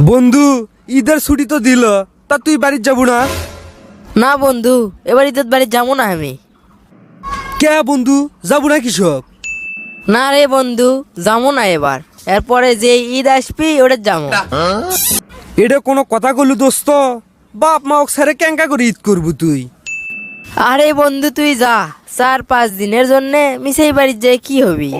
বন্ধু ঈদের ছুটি তো দিল তা তুই বাড়ির যাব না? না বন্ধু এবার ঈদের বাড়ি যাব না আমি। কে বন্ধু যাব না কৃষক? না রে বন্ধু যাব না এবার। এরপরে যে ঈদ আসবি ওটা যাব। এটা কোনো কথা কলু দোস্ত? বাপ মা ওক সারে ক্যাঙ্কা করে ঈদ করব তুই। আরে বন্ধু তুই যা। চার পাঁচ দিনের জন্য মিসাই বাড়ির যাই কি হবি?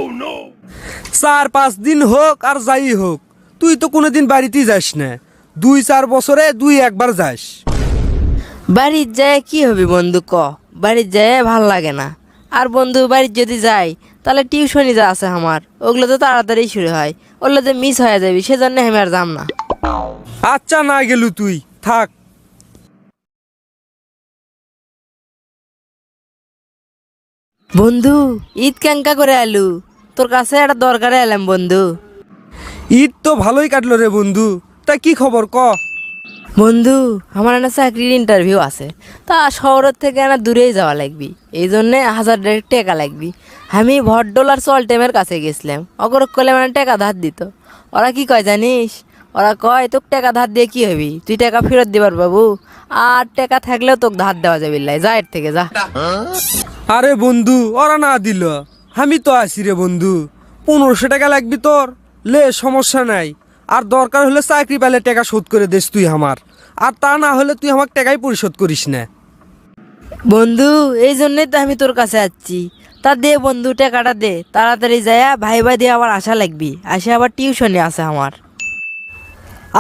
চার পাঁচ দিন হোক আর যাই হোক তুই তো কোনোদিন বাড়িতেই যাস না। দুই চার বছরে দুই একবার যাস। বাড়ির যায় কি হবি বন্ধু ক? বাড়ির যায় ভালো লাগে না। আর বন্ধু বাড়ির যদি যাই তাহলে টিউশনই যা আছে আমার। ওগুলো তো তাড়াতাড়ি শুরু হয়। ওগুলো তো মিস হয়ে যাবি সেজন্য আমি আর যাম না। আচ্ছা না গেলু তুই। থাক। বন্ধু ঈদ ক্যাঙ্কা করে আলু তোর কাছে একটা দরকারে এলাম বন্ধু। ঈদ তো ভালোই কাটলো রে বন্ধু। তা কি খবর ক? বন্ধু আমার একটা চাকরির ইন্টারভিউ আছে। তা শহরের থেকে না দূরেই যাওয়া লাগবি। এই জন্যে হাজার দেড়েক টাকা লাগবি। আমি ভট্টল আর সল্টেমের কাছে গেছিলাম। অগরক করলে মানে টাকা ধার দিত। ওরা কি কয় জানিস? ওরা কয় তোকে টাকা ধার দিয়ে কি হবি? তুই টাকা ফেরত দিবার বাবু। আর টাকা থাকলেও তোকে ধার দেওয়া যাবে লাই। যা এর থেকে যা। আরে বন্ধু ওরা না দিল। আমি তো আসি রে বন্ধু। পনেরোশো টাকা লাগবি তোর। লে সমস্যা নাই। আর দরকার হলে চাকরি পেলে টাকা শোধ করে দিস তুই আমার। আর তা না হলে তুই আমার টাকাই পরিশোধ করিস না। বন্ধু এই জন্যই তো আমি তোর কাছে আসছি। তা দে বন্ধু টাকাটা দে। তাড়াতাড়ি যায়া ভাই ভাই দিয়ে আবার আসা লাগবি। আসে আবার টিউশনে আছে আমার।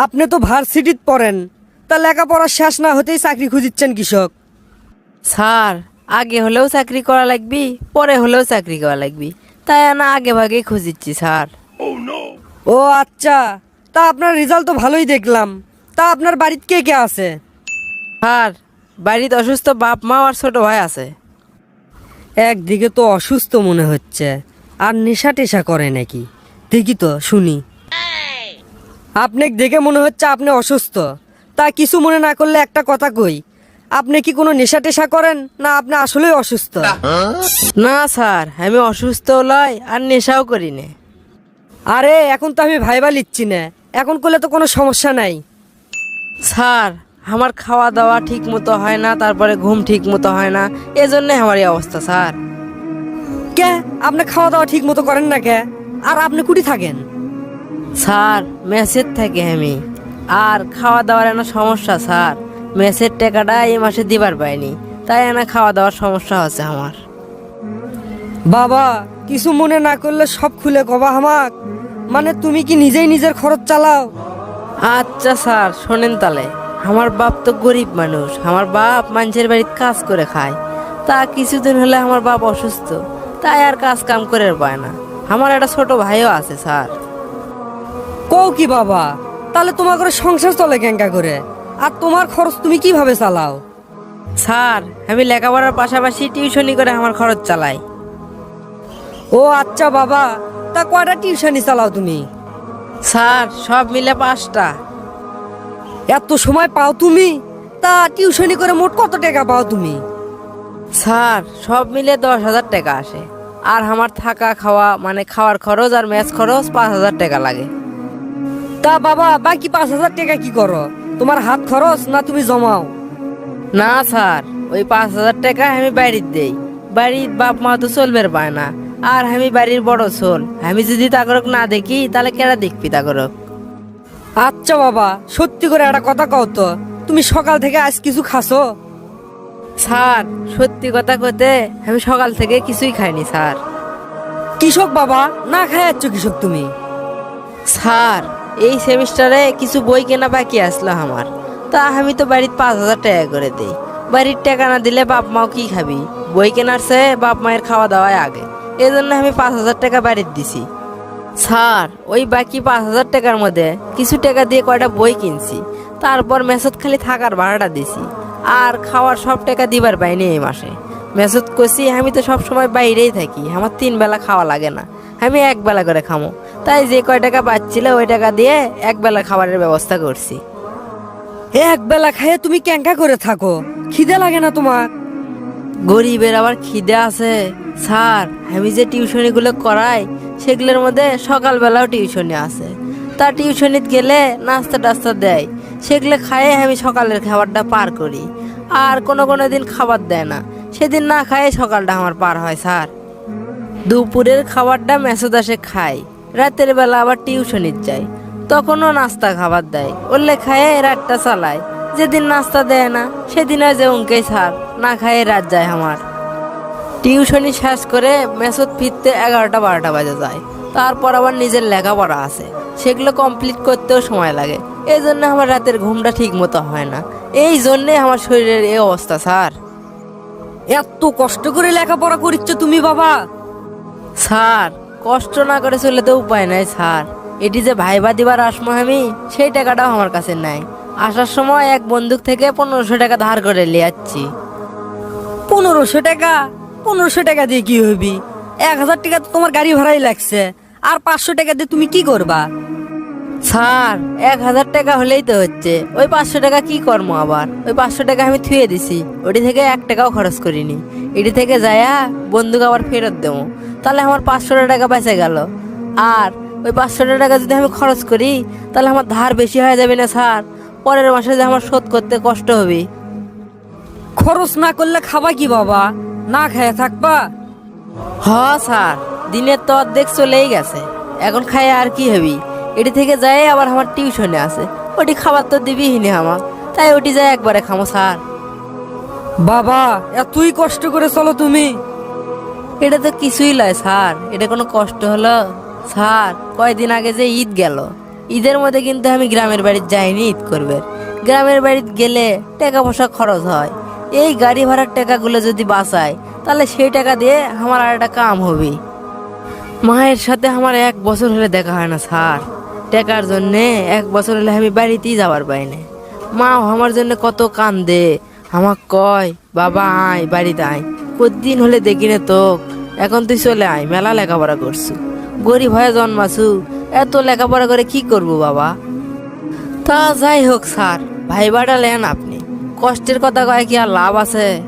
আপনি তো ভার্সিটিত পড়েন। তা লেখাপড়া শেষ না হতেই চাকরি খুঁজিচ্ছেন কৃষক। স্যার আগে হলেও চাকরি করা লাগবি পরে হলেও চাকরি করা লাগবি। তাই না আগে ভাগেই খুঁজিচ্ছি স্যার। ও আচ্ছা। তা আপনার রেজাল্ট তো ভালোই দেখলাম। তা আপনার বাড়িতে কে কে আছে? স্যার বাড়িতে অসুস্থ বাপ মা আর ছোট ভাই আছে। একদিকে তো অসুস্থ মনে হচ্ছে আর নেশা টেশা করে নাকি। দেখি তো শুনি। আপনি দেখে মনে হচ্ছে আপনি অসুস্থ। তা কিছু মনে না করলে একটা কথা কই আপনি কি কোনো নেশা টেশা করেন না আপনি আসলেই অসুস্থ? না স্যার আমি অসুস্থ লয় আর নেশাও করি না। আরে, এখন তো আমি ভাইবা লিচ্ছি না। এখন করলে তো কোনো সমস্যা নাই। স্যার, আমার খাওয়া দাওয়া ঠিক মতো হয় না, তারপরে ঘুম ঠিক মতো হয় না। এজন্য আমার এই অবস্থা, স্যার। কে? আপনি খাওয়া দাওয়া ঠিক মতো করেন না কে? আর আপনি কুটি থাকেন। স্যার মেসের থেকে আমি। আর খাওয়া দাওয়ার এনা সমস্যা, স্যার। মেসের টাকাটা এই মাসে দিবার পাইনি। তাই এনা খাওয়া দাওয়ার সমস্যা হচ্ছে আমার। বাবা, কিছু মনে না করলে সব খুলে কবা হামাক মানে তুমি কি নিজেই নিজের খরচ চালাও? আচ্ছা স্যার শোনেন তালে। আমার বাপ তো গরিব মানুষ আমার বাপ মানুষের বাড়িতে কাজ করে খায়। তা কিছুদিন হলে আমার বাপ অসুস্থ তাই আর কাজ কাম করে পায় না। আমার একটা ছোট ভাইও আছে স্যার। কও কি বাবা? তাহলে তোমার করে সংসার চলে কেঙ্কা করে? আর তোমার খরচ তুমি কীভাবে চালাও? স্যার আমি লেখাপড়ার পাশাপাশি টিউশনি করে আমার খরচ চালাই। ও আচ্ছা বাবা তা কয়টা টিউশনি চালাও তুমি? স্যার সব মিলে পাঁচটা। এত সময় পাও তুমি? তা টিউশনি করে মোট কত টাকা পাও তুমি? স্যার সব মিলে দশ হাজার টাকা আসে। আর আমার থাকা খাওয়া মানে খাওয়ার খরচ আর ম্যাচ খরচ পাঁচ হাজার টাকা লাগে। তা বাবা বাকি পাঁচ হাজার টাকা কি করো? তোমার হাত খরচ না তুমি জমাও? না স্যার ওই পাঁচ হাজার টাকা আমি বাড়ির দেই। বাড়ির বাপ মা তো চলবে পায় না। আর আমি বাড়ির বড় চল আমি যদি তাগরক না দেখি তাহলে কেরা দেখবি তাগরক? আচ্ছা বাবা সত্যি করে একটা কথা কও তো। তুমি সকাল থেকে আজ কিছু খাসো? স্যার সত্যি কথা কতে আমি সকাল থেকে কিছুই খাইনি স্যার। কৃষক বাবা না খাই যাচ্ছ কৃষক তুমি? স্যার এই সেমিস্টারে কিছু বই কেনা বাকি আসলো আমার। তা আমি তো বাড়ির পাঁচ হাজার টাকা করে দিই। বাড়ির টাকা না দিলে বাপ মাও কি খাবি? বই কেনার চেয়ে বাপ মায়ের খাওয়া দাওয়াই আগে। এই জন্য আমি পাঁচ হাজার টাকা বাড়ির দিছি। স্যার ওই বাকি পাঁচ হাজার টাকার মধ্যে কিছু টাকা দিয়ে কয়টা বই কিনছি। তারপর মেসত খালি থাকার ভাড়াটা দিছি। আর খাওয়ার সব টাকা দিবার পাইনি এই মাসে। মেসত কষি আমি তো সব সময় বাইরেই থাকি। আমার তিন বেলা খাওয়া লাগে না। আমি এক বেলা করে খামো। তাই যে কয় টাকা পাচ্ছিল ওই টাকা দিয়ে এক বেলা খাবারের ব্যবস্থা করছি। এক বেলা খাইয়ে তুমি ক্যাঙ্কা করে থাকো। খিদে লাগে না তোমার? গরিবের আবার খিদে আছে। স্যার, আমি যে টিউশনিগুলো করাই, সেগুলোর মধ্যে সকালবেলাও টিউশনি আছে। তা টিউশনিত গেলে নাস্তা টাস্তা দেয়। সেগুলো খায়ে আমি সকালের খাবারটা পার করি। আর কোনো কোনো দিন খাবার দেয় না। সেদিন না খায়ে সকালটা আমার পার হয়, স্যার। দুপুরের খাবারটা মেসোদাসে খাই রাতের বেলা আবার টিউশনিত যাই তখনও নাস্তা খাবার দেয়। ওরলে খায়ে রাতটা চালায়। যেদিন নাস্তা দেয় না, সেদিন যে উনকেই, স্যার। না খায়ে রাত যায় আমার। টিউশনি শেষ করে মেসোদ ফিরতে এগারোটা বারোটা বাজে যায়। তারপর আবার নিজের লেখাপড়া আছে। সেগুলো কমপ্লিট করতেও সময় লাগে। এই জন্য আমার রাতের ঘুমটা ঠিক মতো হয় না। এই জন্যে আমার শরীরের এই অবস্থা স্যার। এত কষ্ট করে লেখাপড়া করিচ্ছ তুমি বাবা। স্যার কষ্ট না করে চলে তো উপায় নাই স্যার। এটি যে ভাইবা দিবার আসমো আমি সেই টাকাটাও আমার কাছে নাই। আসার সময় এক বন্দুক থেকে পনেরোশো টাকা ধার করে নিয়ে যাচ্ছি। পনেরোশো টাকা? পনেরোশো টাকা দিয়ে কি হবি? এক হাজার টাকা তো তোমার গাড়ি ভাড়াই লাগছে। আর পাঁচশো টাকা দিয়ে তুমি কি করবা? স্যার এক হাজার টাকা হলেই তো হচ্ছে। ওই পাঁচশো টাকা কি কর্ম আবার? ওই পাঁচশো টাকা আমি থুয়ে দিছি। ওটি থেকে এক টাকাও খরচ করিনি। এটি থেকে যায়া বন্দুক আবার ফেরত দেবো। তাহলে আমার পাঁচশো টাকা বেঁচে গেল। আর ওই পাঁচশো টাকা যদি আমি খরচ করি তাহলে আমার ধার বেশি হয়ে যাবে না স্যার। পরের মাসে যে আমার শোধ করতে কষ্ট হবে। খরচ না করলে খাবা কি বাবা? না খেয়ে থাকবা? হ স্যার। দিনের তো অর্ধেক চলেই গেছে। এখন খাই আর কি হবি? এটি থেকে যাই আবার আমার টিউশনে আছে। ওটি খাবার তো দিবি হিনে আমার। তাই ওটি যাই একবারে খামো স্যার। বাবা এতই কষ্ট করে চলো তুমি। এটা তো কিছুই লয় স্যার। এটা কোনো কষ্ট হলো? স্যার কয়দিন আগে যে ঈদ গেল। ঈদের মধ্যে কিন্তু আমি গ্রামের বাড়িতে যাইনি ঈদ করবে। গ্রামের বাড়িতে গেলে টাকা পয়সা খরচ হয়। এই গাড়ি ভাড়ার টাকাগুলো যদি বাঁচায়, তাহলে সেই টাকা দিয়ে আমার আর একটা কাম হবে। মায়ের সাথে আমার এক বছর হলে দেখা হয় না, স্যার। টাকার জন্যে এক বছর হলে আমি বাড়িতেই যাবার পাই না। মা আমার জন্য কত কান্দে। আমাক কয়, বাবা আয়, বাড়িতে আয়। কদিন হলে দেখি না তো এখন তুই চলে আয়, মেলা লেখাপড়া করছু। গরিব হয়ে জন্মাছু। এত লেখাপড়া করে কি করব বাবা? তা যাই হোক, স্যার। ভাইবাটা লেন আপনি। কষ্টের কথা কয় কি আর লাভ আছে?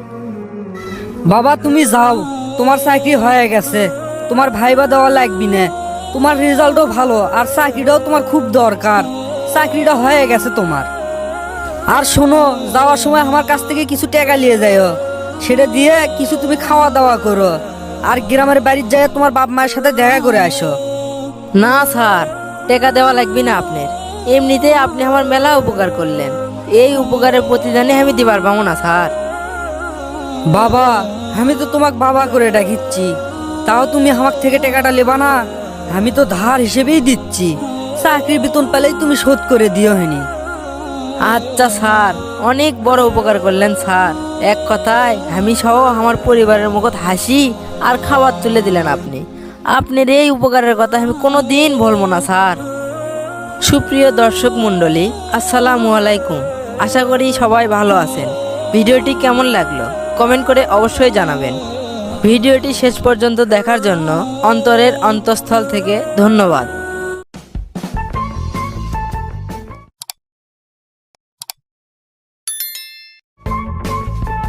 বাবা তুমি যাও। তোমার চাকরি হয়ে গেছে। তোমার ভাইবা দেওয়া লাগবি না। তোমার রেজাল্টও ভালো আর চাকরিটাও তোমার খুব দরকার। চাকরিটা হয়ে গেছে তোমার। আর শোনো যাওয়ার সময় আমার কাছ থেকে কিছু টাকা নিয়ে যাও সেটা দিয়ে কিছু তুমি খাওয়া দাওয়া করো। আর গ্রামের বাড়ির যায় তোমার বাপ মায়ের সাথে দেখা করে আসো। না স্যার। টাকা দেওয়া লাগবে না আপনার। এমনিতেই আপনি আমার মেলা উপকার করলেন। এই উপকারের প্রতিদানে আমি দিবার পাবো না স্যার। বাবা আমি তো তোমাকে বাবা করে ডাকিচ্ছি। তাও তুমি আমার থেকে টাকাটা নেবা না? আমি তো ধার হিসেবেই দিচ্ছি। চাকরির বেতন পেলেই তুমি শোধ করে দিও হেনি। আচ্ছা স্যার। অনেক বড় উপকার করলেন স্যার। এক কথায় আমি সহ আমার পরিবারের মুখত হাসি আর খাবার তুলে দিলেন আপনি। আপনার এই উপকারের কথা আমি কোনো দিন বলব না স্যার। সুপ্রিয় দর্শক মণ্ডলী আসসালামু আলাইকুম। আশা করি সবাই ভালো আছেন। ভিডিওটি কেমন লাগল কমেন্ট করে অবশ্যই জানাবেন। ভিডিওটি শেষ পর্যন্ত দেখার জন্য অন্তরের অন্তঃস্থল থেকে ধন্যবাদ।